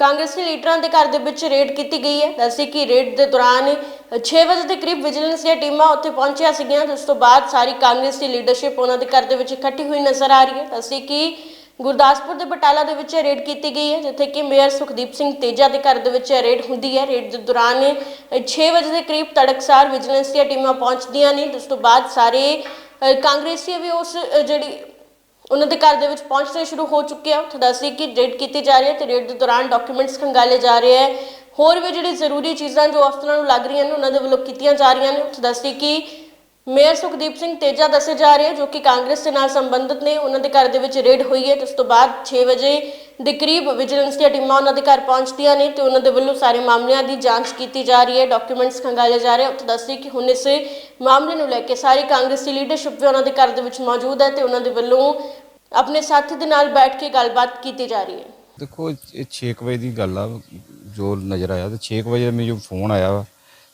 ਕਾਂਗਰਸੀ ਲੀਡਰਾਂ ਦੇ ਘਰ ਦੇ ਵਿੱਚ ਰੇਡ ਕੀਤੀ ਗਈ ਹੈ। ਦੱਸੀ ਕਿ ਰੇਡ ਦੇ ਦੌਰਾਨ 6 ਵਜੇ ਦੇ ਕਰੀਬ ਵਿਜੀਲੈਂਸ ਦੀਆਂ ਟੀਮਾਂ ਉੱਥੇ ਪਹੁੰਚੀਆਂ ਸੀਗੀਆਂ। ਜਿਸ ਤੋਂ ਬਾਅਦ ਸਾਰੀ ਕਾਂਗਰਸੀ ਲੀਡਰਸ਼ਿਪ ਉਹਨਾਂ ਦੇ ਘਰ ਦੇ ਵਿੱਚ ਇਕੱਠੀ ਹੋਈ ਨਜ਼ਰ ਆ ਰਹੀ ਹੈ। ਦੱਸੀ ਕਿ ਗੁਰਦਾਸਪੁਰ ਦੇ ਬਟਾਲਾ ਦੇ ਵਿੱਚ ਰੇਡ ਕੀਤੀ ਗਈ ਹੈ, ਜਿੱਥੇ ਕਿ ਮੇਅਰ ਸੁਖਦੀਪ ਸਿੰਘ ਤੇਜਾ ਦੇ ਘਰ ਦੇ ਵਿੱਚ ਰੇਡ ਹੁੰਦੀ ਹੈ। ਰੇਡ ਦੇ ਦੌਰਾਨ 6 ਵਜੇ ਦੇ ਕਰੀਬ ਤੜਕਸਾਰ ਵਿਜੀਲੈਂਸ ਦੀਆਂ ਟੀਮਾਂ ਪਹੁੰਚਦੀਆਂ ਨੇ। ਜਿਸ ਤੋਂ ਬਾਅਦ ਸਾਰੇ ਕਾਂਗਰਸੀ ਵੀ ਉਸ ਜਿਹੜੀ ਉਹਨਾਂ ਦੇ ਘਰ ਦੇ ਵਿੱਚ ਪਹੁੰਚਣੇ ਸ਼ੁਰੂ ਹੋ ਚੁੱਕੇ ਆ ਉੱਥੇ ਦੱਸੀ ਕਿ ਰੇਡ ਕੀਤੀ ਜਾ ਰਹੀ ਹੈ ਤੇ ਰੇਡ ਦੇ ਦੌਰਾਨ ਡਾਕੂਮੈਂਟਸ ਖੰਗਾਲੇ ਜਾ ਰਹੇ ਹੈ। ਹੋਰ ਵੀ ਜਿਹੜੀ ਜ਼ਰੂਰੀ ਚੀਜ਼ਾਂ ਜੋ ਅਫਸਰਾਂ ਨੂੰ ਲੱਗ ਰਹੀਆਂ ਨੇ, ਉਹਨਾਂ ਦੇ ਵੱਲੋਂ ਕੀਤੀਆਂ ਜਾ ਰਹੀਆਂ ਨੇ। ਉੱਥੇ ਦੱਸੀ ਕਿ ਮੇਅਰ ਸੁਖਦੀਪ ਸਿੰਘ ਤੇਜਾ ਦੱਸੇ ਜਾ ਰਹੇ ਜੋ ਕਿ ਕਾਂਗਰਸ ਦੇ ਨਾਲ ਸੰਬੰਧਿਤ ਨੇ। ਉਹਨਾਂ ਦੇ ਘਰ ਦੇ ਵਿੱਚ ਰੇਡ ਹੋਈ ਹੈ ਤੇ ਉਸ ਤੋਂ ਬਾਅਦ 6 ਵਜੇ ਦੇ ਕਰੀਬ ਵਿਜੀਲੈਂਸ ਦੀਆਂ ਟੀਮਾਂ ਉਹਨਾਂ ਦੇ ਘਰ ਪਹੁੰਚਦੀਆਂ ਨੇ ਤੇ ਉਹਨਾਂ ਦੇ ਵੱਲੋਂ ਸਾਰੇ ਮਾਮਲਿਆਂ ਦੀ ਜਾਂਚ ਕੀਤੀ ਜਾ ਰਹੀ ਹੈ। ਡਾਕੂਮੈਂਟਸ ਖੰਗਾਲੇ ਜਾ ਰਹੇ ਉੱਥੇ ਦੱਸੀ ਕਿ ਹੁਣ ਇਸ ਮਾਮਲੇ ਨੂੰ ਲੈ ਕੇ ਸਾਰੀ ਕਾਂਗਰਸੀ ਲੀਡਰਸ਼ਿਪ ਵੀ ਉਹਨਾਂ ਦੇ ਘਰ ਦੇ ਵਿੱਚ ਮੌਜੂਦ ਹੈ ਤੇ ਉਹਨਾਂ ਦੇ ਵੱਲੋਂ ਆਪਣੇ ਸਾਥੀ ਦੇ ਨਾਲ ਬੈਠ ਕੇ ਗੱਲਬਾਤ ਕੀਤੀ ਜਾ ਰਹੀ ਹੈ। ਦੇਖੋ, ਇਹ 6 ਵਜੇ ਦੀ ਗੱਲ ਆ, ਜੋ ਨਜ਼ਰ ਆਇਆ ਤੇ 6 ਵਜੇ ਮੈਨੂੰ ਜੋ ਫੋਨ ਆਇਆ ਵਾ,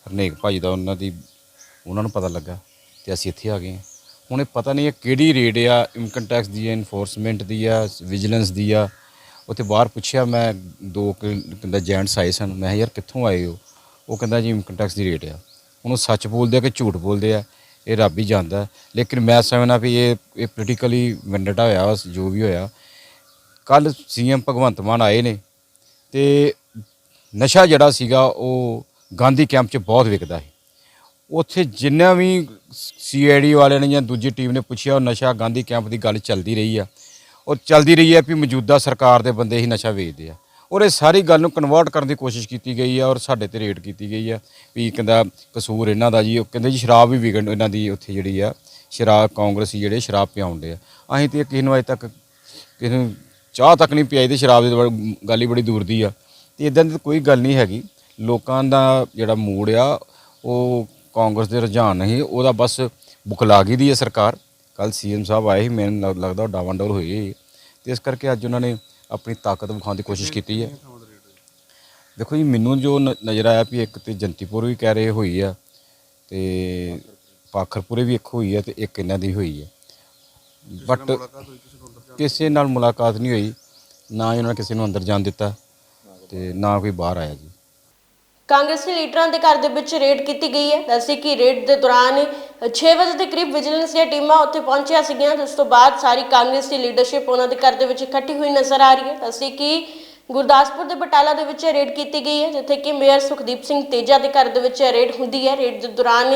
ਹਰਨੇਕ ਭਾਜੀ ਦਾ, ਉਹਨਾਂ ਦੀ, ਉਹਨਾਂ ਨੂੰ ਪਤਾ ਲੱਗਾ ਤੇ ਅਸੀਂ ਇੱਥੇ ਆ ਗਏ ਹਾਂ। ਹੁਣ ਇਹ ਪਤਾ ਨਹੀਂ ਇਹ ਕਿਹੜੀ ਰੇਡ ਆ ਇਨਕਮ ਟੈਕਸ ਦੀ ਆ ਇਨਫੋਰਸਮੈਂਟ ਦੀ ਆ ਵਿਜੀਲੈਂਸ ਦੀ ਆ। ਉੱਥੇ ਬਾਹਰ ਪੁੱਛਿਆ, ਮੈਂ ਦੋ ਕੁ ਕਹਿੰਦਾ ਜੈਂਟਸ ਆਏ ਸਨ, ਮੈਂ ਕਿਹਾ, ਯਾਰ ਕਿੱਥੋਂ ਆਏ ਹੋ? ਉਹ ਕਹਿੰਦਾ, ਜੀ ਇਨਕਮ ਟੈਕਸ ਦੀ ਰੇਡ ਆ। ਹੁਣ ਉਹ ਸੱਚ ਬੋਲਦੇ ਆ ਕਿ ਝੂਠ ਬੋਲਦੇ ਆ? ਇਹ ਰੱਬ ਹੀ ਜਾਣਦਾ। ਲੇਕਿਨ ਮੈਂ ਸਮਝਣਾ ਵੀ ਇਹ ਇਹ ਪੋਲੀਟੀਕਲੀ ਵੈਂਡੇਟਾ ਹੋਇਆ ਵਾ, ਜੋ ਵੀ ਹੋਇਆ। ਕੱਲ ਸੀਐਮ ਭਗਵੰਤ ਮਾਨ ਆਏ ਨੇ ਤੇ ਨਸ਼ਾ ਜਿਹੜਾ ਸੀਗਾ ਉਹ ਗਾਂਧੀ ਕੈਂਪ 'ਚ ਬਹੁਤ ਵਿਕਦਾ ਸੀ। ਉੱਥੇ ਜਿੰਨਾ ਵੀ ਸੀਆਈਡੀ ਵਾਲਿਆਂ ਨੇ ਜਾਂ ਦੂਜੀ ਟੀਮ ਨੇ ਪੁੱਛਿਆ ਉਹ ਨਸ਼ਾ ਗਾਂਧੀ ਕੈਂਪ ਦੀ ਗੱਲ ਚੱਲਦੀ ਰਹੀ ਆ। ਔਰ ਚੱਲਦੀ ਰਹੀ ਹੈ ਵੀ ਮੌਜੂਦਾ ਸਰਕਾਰ ਦੇ ਬੰਦੇ ਹੀ ਨਸ਼ਾ ਵੇਚਦੇ ਆ। ਔਰ ਇਹ ਸਾਰੀ ਗੱਲ ਨੂੰ ਕਨਵਰਟ ਕਰਨ ਦੀ ਕੋਸ਼ਿਸ਼ ਕੀਤੀ ਗਈ ਆ ਔਰ ਸਾਡੇ ਤੇ ਰੇਟ ਕੀਤੀ ਗਈ ਆ ਵੀ ਕਹਿੰਦਾ ਕਸੂਰ ਇਹਨਾਂ ਦਾ ਜੀ, ਉਹ ਕਹਿੰਦੇ ਜੀ ਸ਼ਰਾਬ ਵੀ ਵਿਗਣ ਇਹਨਾਂ ਦੀ ਉੱਥੇ ਜਿਹੜੀ ਆ, ਸ਼ਰਾਬ ਕਾਂਗਰਸੀ ਜਿਹੜੇ ਸ਼ਰਾਬ ਪਿਆਉਂਦੇ ਆ। ਅਸੀਂ ਤੇ ਕਿਸੇ ਨੂੰ ਅਜੇ ਤੱਕ ਕਿਸੇ ਨੂੰ ਚਾਹ ਤੱਕ ਨਹੀਂ ਪਿਆਈ ਤੇ ਸ਼ਰਾਬ ਦੀ ਤਾਂ ਗੱਲ ਹੀ ਬੜੀ ਦੂਰ ਦੀ ਆ। ਤੇ ਇਦਾਂ ਦੀ ਕੋਈ ਗੱਲ ਨਹੀਂ ਹੈਗੀ। ਲੋਕਾਂ ਦਾ ਜਿਹੜਾ ਮੂਡ ਆ, ਉਹ ਕਾਂਗਰਸ ਦੇ ਰੁਝਾਨ ਨਹੀਂ, ਉਹਦਾ ਬਸ ਬੁਖਲਾ ਗਈ ਦੀ ਹੈ ਸਰਕਾਰ। ਕੱਲ ਸੀਐਮ ਸਾਹਿਬ ਆਏ ਸੀ, ਮੈਨੂੰ ਲੱਗਦਾ ਉਹ ਡਾਵਾਂਡੋਲ ਹੋਈ ਹੈ ਤੇ ਇਸ ਕਰਕੇ ਅੱਜ ਉਹਨਾਂ ਨੇ ਆਪਣੀ ਤਾਕਤ ਵਿਖਾਉਣ ਦੀ ਕੋਸ਼ਿਸ਼ ਕੀਤੀ ਹੈ। ਦੇਖੋ ਜੀ ਮੈਨੂੰ ਜੋ ਨ- ਨਜ਼ਰ ਆਇਆ ਵੀ ਇੱਕ ਤੇ ਜੰਤੀਪੁਰ ਵੀ ਕਹਿ ਰਹੇ ਹੋਈ ਆ ਤੇ ਪਾਖਰਪੁਰੇ ਵੀ ਇੱਕ ਹੋਈ ਆ ਤੇ ਇੱਕ ਇਹਨਾਂ ਦੀ ਹੋਈ ਹੈ ਬਟ ਕਿਸੇ ਨਾਲ ਮੁਲਾਕਾਤ ਨਹੀਂ ਹੋਈ ਨਾ ਹੀ ਉਹਨਾਂ ਨੇ ਕਿਸੇ ਨੂੰ ਅੰਦਰ ਜਾਣ ਦਿੱਤਾ ਤੇ ਨਾ ਕੋਈ ਬਾਹਰ ਆਇਆ ਜੀ। ਕਾਂਗਰਸੀ ਲੀਡਰਾਂ ਦੇ ਘਰ ਦੇ ਵਿੱਚ ਰੇਡ ਕੀਤੀ ਗਈ ਹੈ। ਦੱਸੇ ਕਿ ਰੇਡ ਦੇ ਦੌਰਾਨ 6 ਵਜੇ ਦੇ ਕਰੀਬ ਵਿਜੀਲੈਂਸ ਦੀਆਂ ਟੀਮਾਂ ਉੱਥੇ ਪਹੁੰਚਿਆ ਸੀਗੀਆਂ। ਜਿਸ ਤੋਂ ਬਾਅਦ ਸਾਰੀ ਕਾਂਗਰਸੀ ਲੀਡਰਸ਼ਿਪ ਉਹਨਾਂ ਦੇ ਘਰ ਦੇ ਵਿੱਚ ਇਕੱਠੀ ਹੋਈ ਨਜ਼ਰ ਆ ਰਹੀ ਹੈ। ਦੱਸੀ ਕਿ ਗੁਰਦਾਸਪੁਰ ਦੇ ਬਟਾਲਾ ਦੇ ਵਿੱਚ ਰੇਡ ਕੀਤੀ ਗਈ ਹੈ ਜਿੱਥੇ ਕਿ ਮੇਅਰ ਸੁਖਦੀਪ ਸਿੰਘ ਤੇਜਾ ਦੇ ਘਰ ਦੇ ਵਿੱਚ ਰੇਡ ਹੁੰਦੀ ਹੈ। ਰੇਡ ਦੇ ਦੌਰਾਨ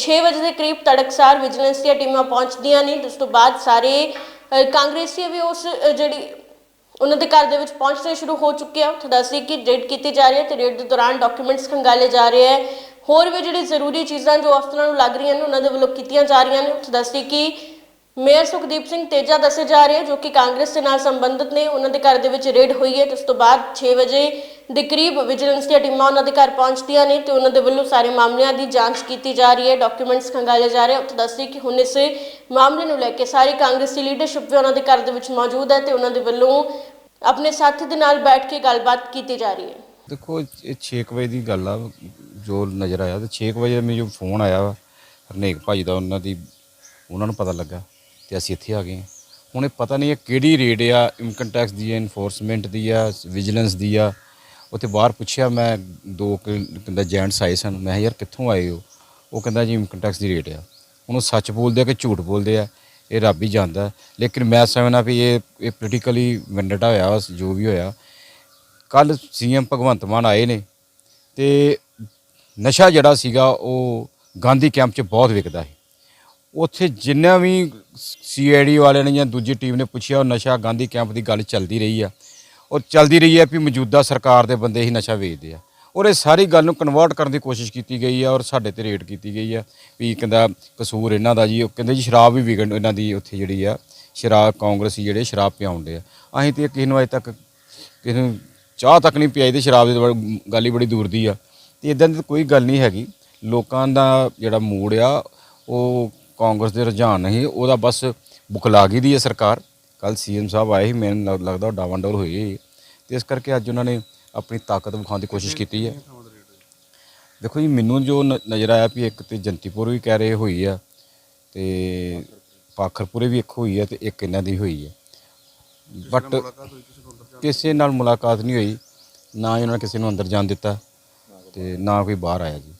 6 ਵਜੇ ਦੇ ਕਰੀਬ ਤੜਕਸਾਰ ਵਿਜੀਲੈਂਸ ਦੀਆਂ ਟੀਮਾਂ ਪਹੁੰਚਦੀਆਂ ਨੇ। ਜਿਸ ਤੋਂ ਬਾਅਦ ਸਾਰੇ ਅ, ਕਾਂਗਰਸੀ ਵੀ ਉਸ ਜਿਹੜੀ ਉਹਨਾਂ ਦੇ ਘਰ ਦੇ ਵਿੱਚ ਪਹੁੰਚਣੇ ਸ਼ੁਰੂ ਹੋ ਚੁੱਕੇ ਆ। ਉੱਥੇ ਦੱਸੀ ਕਿ ਰੇਡ ਕੀਤੀ ਜਾ ਰਹੀ ਹੈ ਤੇ ਰੇਡ ਦੇ ਦੌਰਾਨ ਡਾਕੂਮੈਂਟਸ ਖੰਗਾਲੇ ਜਾ ਰਹੇ ਹੈ। ਹੋਰ ਵੀ ਜਿਹੜੀ ਜ਼ਰੂਰੀ ਚੀਜ਼ਾਂ ਜੋ ਅਫਸਰਾਂ ਨੂੰ ਲੱਗ ਰਹੀਆਂ ਨੇ, ਉਹਨਾਂ ਦੇ ਵੱਲੋਂ ਕੀਤੀਆਂ ਜਾ ਰਹੀਆਂ ਨੇ। ਉੱਥੇ ਦੱਸੀ ਕਿ ਮੇਅਰ ਸੁਖਦੀਪ ਸਿੰਘ ਤੇਜਾ ਦੱਸੇ ਜਾ ਰਹੇ ਹੈ, ਜੋ ਕਿ ਕਾਂਗਰਸ ਦੇ ਨਾਲ ਸੰਬੰਧਿਤ ਨੇ। ਉਹਨਾਂ ਦੇ ਘਰ ਦੇ ਵਿੱਚ ਰੇਡ ਹੋਈ ਹੈ ਤੇ ਉਸ ਤੋਂ ਬਾਅਦ 6 ਵਜੇ ਦੇ ਕਰੀਬ ਵਿਜੀਲੈਂਸ ਦੀਆਂ ਟੀਮਾਂ ਉਹਨਾਂ ਦੇ ਘਰ ਪਹੁੰਚਦੀਆਂ ਨੇ ਤੇ ਉਹਨਾਂ ਦੇ ਵੱਲੋਂ ਸਾਰੇ ਮਾਮਲਿਆਂ ਦੀ ਜਾਂਚ ਕੀਤੀ ਜਾ ਰਹੀ ਹੈ ਡਾਕੂਮੈਂਟਸ ਖੰਗਾਲੇ ਜਾ ਰਹੇ ਉੱਥੇ ਦੱਸੀ ਕਿ ਹੁਣ ਇਸ ਮਾਮਲੇ ਨੂੰ ਲੈ ਕੇ ਸਾਰੀ ਕਾਂਗਰਸੀ ਲੀਡਰਸ਼ਿਪ ਵੀ ਉਹਨਾਂ ਦੇ ਘਰ ਦੇ ਵਿੱਚ ਮੌਜੂਦ ਹੈ ਤੇ ਉਹਨਾਂ ਦੇ ਵੱਲੋਂ ਆਪਣੇ ਸਾਥੀ ਦੇ ਨਾਲ ਬੈਠ ਕੇ ਗੱਲਬਾਤ ਕੀਤੀ ਜਾ ਰਹੀ ਹੈ ਦੇਖੋ, ਇਹ 6 ਵਜੇ ਦੀ ਗੱਲ ਆ, ਜੋ ਨਜ਼ਰ ਆਇਆ ਤੇ 6 ਵਜੇ ਮੈਨੂੰ ਫੋਨ ਆਇਆ ਵਾ, ਹਰਨੇਕ ਭਾਈ ਦਾ ਉਹਨਾਂ ਦੀ, ਉਹਨਾਂ ਨੂੰ ਪਤਾ ਲੱਗਾ ਤੇ ਅਸੀਂ ਇੱਥੇ ਆ ਗਏ ਹਾਂ। ਹੁਣ ਇਹ ਪਤਾ ਨਹੀਂ ਇਹ ਕਿਹੜੀ ਰੇਡ ਆ ਇਨਕਮ ਟੈਕਸ ਦੀ ਆ ਇਨਫੋਰਸਮੈਂਟ ਦੀ ਆ ਵਿਜੀਲੈਂਸ ਦੀ ਆ ਉੱਥੇ ਬਾਹਰ ਪੁੱਛਿਆ ਮੈਂ ਦੋ ਕੁ ਕਹਿੰਦਾ ਜੈਂਟਸ ਆਏ ਸਨ। ਮੈਂ ਕਿਹਾ ਯਾਰ ਕਿੱਥੋਂ ਆਏ ਹੋ? ਉਹ ਕਹਿੰਦਾ ਜੀ ਇਨਕਮ ਟੈਕਸ ਦੀ ਰੇਟ ਆ। ਉਹਨੂੰ ਸੱਚ ਬੋਲਦੇ ਆ ਕਿ ਝੂਠ ਬੋਲਦੇ ਆ ਇਹ ਰੱਬ ਹੀ ਜਾਣਦਾ। ਲੇਕਿਨ ਮੈਂ ਸਮਝਣਾ ਵੀ ਇਹ ਇਹ ਪੋਲੀਟੀਕਲੀ ਵੈਂਡੇਟਾ ਹੋਇਆ ਵਾ, ਜੋ ਵੀ ਹੋਇਆ। ਕੱਲ ਸੀਐਮ ਭਗਵੰਤ ਮਾਨ ਆਏ ਨੇ ਤੇ ਨਸ਼ਾ ਜਿਹੜਾ ਸੀਗਾ ਉਹ ਗਾਂਧੀ ਕੈਂਪ 'ਚ ਬਹੁਤ ਵਿਕਦਾ ਸੀ। ਉੱਥੇ ਜਿੰਨਾ ਵੀ ਸੀਆਈਡੀ ਵਾਲਿਆਂ ਨੇ ਜਾਂ ਦੂਜੀ ਟੀਮ ਨੇ ਪੁੱਛਿਆ ਉਹ ਨਸ਼ਾ ਗਾਂਧੀ ਕੈਂਪ ਦੀ ਗੱਲ ਚੱਲਦੀ ਰਹੀ ਆ। ਔਰ ਚੱਲਦੀ ਰਹੀ ਹੈ ਵੀ ਮੌਜੂਦਾ ਸਰਕਾਰ ਦੇ ਬੰਦੇ ਹੀ ਨਸ਼ਾ ਵੇਚਦੇ ਆ। ਔਰ ਇਹ ਸਾਰੀ ਗੱਲ ਨੂੰ ਕਨਵਰਟ ਕਰਨ ਦੀ ਕੋਸ਼ਿਸ਼ ਕੀਤੀ ਗਈ ਆ ਔਰ ਸਾਡੇ ਤੇ ਰੇਟ ਕੀਤੀ ਗਈ ਆ ਵੀ ਕਹਿੰਦਾ ਕਸੂਰ ਇਹਨਾਂ ਦਾ ਜੀ, ਉਹ ਕਹਿੰਦੇ ਜੀ ਸ਼ਰਾਬ ਵੀ ਵਿਗਣ ਇਹਨਾਂ ਦੀ ਉੱਥੇ ਜਿਹੜੀ ਆ, ਸ਼ਰਾਬ ਕਾਂਗਰਸੀ ਜਿਹੜੇ ਸ਼ਰਾਬ ਪਿਆਉਂਦੇ ਆ। ਅਸੀਂ ਤੇ ਕਿਸੇ ਨੂੰ ਅਜੇ ਤੱਕ ਕਿਸੇ ਨੂੰ ਚਾਹ ਤੱਕ ਨਹੀਂ ਪਿਆਈ ਤੇ ਸ਼ਰਾਬ ਦੀ ਤਾਂ ਗੱਲ ਹੀ ਬੜੀ ਦੂਰ ਦੀ ਆ। ਤੇ ਇਦਾਂ ਦੀ ਕੋਈ ਗੱਲ ਨਹੀਂ ਹੈਗੀ। ਲੋਕਾਂ ਦਾ ਜਿਹੜਾ ਮੂਡ ਆ, ਉਹ ਕਾਂਗਰਸ ਦੇ ਰੁਝਾਨ ਨਹੀਂ, ਉਹਦਾ ਬਸ ਬੁਖਲਾ ਗਈ ਦੀ ਹੈ ਸਰਕਾਰ। ਕੱਲ ਸੀਐਮ ਸਾਹਿਬ ਆਏ ਸੀ, ਮੈਨੂੰ ਲੱਗਦਾ ਉਹ ਡਾਵਾਂਡੋਲ ਹੋਈ ਹੈ। ਤੇ ਇਸ ਕਰਕੇ ਅੱਜ ਉਹਨਾਂ ਨੇ ਆਪਣੀ ਤਾਕਤ ਵਿਖਾਉਣ ਦੀ ਕੋਸ਼ਿਸ਼ ਕੀਤੀ ਹੈ। ਦੇਖੋ ਜੀ, ਮੈਨੂੰ ਜੋ ਨ- ਨਜ਼ਰ ਆਇਆ ਵੀ ਇੱਕ ਤੇ ਜੰਤੀਪੁਰ ਵੀ ਕਹਿ ਰਹੇ ਹੋਈ ਆ, ਤੇ ਪਾਖਰਪੁਰੇ ਵੀ ਇੱਕ ਹੋਈ ਆ ਤੇ ਇੱਕ ਇਹਨਾਂ ਦੀ ਹੋਈ ਹੈ ਬਟ ਕਿਸੇ ਨਾਲ ਮੁਲਾਕਾਤ ਨਹੀਂ ਹੋਈ, ਨਾ ਹੀ ਉਹਨਾਂ ਨੇ ਕਿਸੇ ਨੂੰ ਅੰਦਰ ਜਾਣ ਦਿੱਤਾ ਤੇ ਨਾ ਕੋਈ ਬਾਹਰ ਆਇਆ ਜੀ।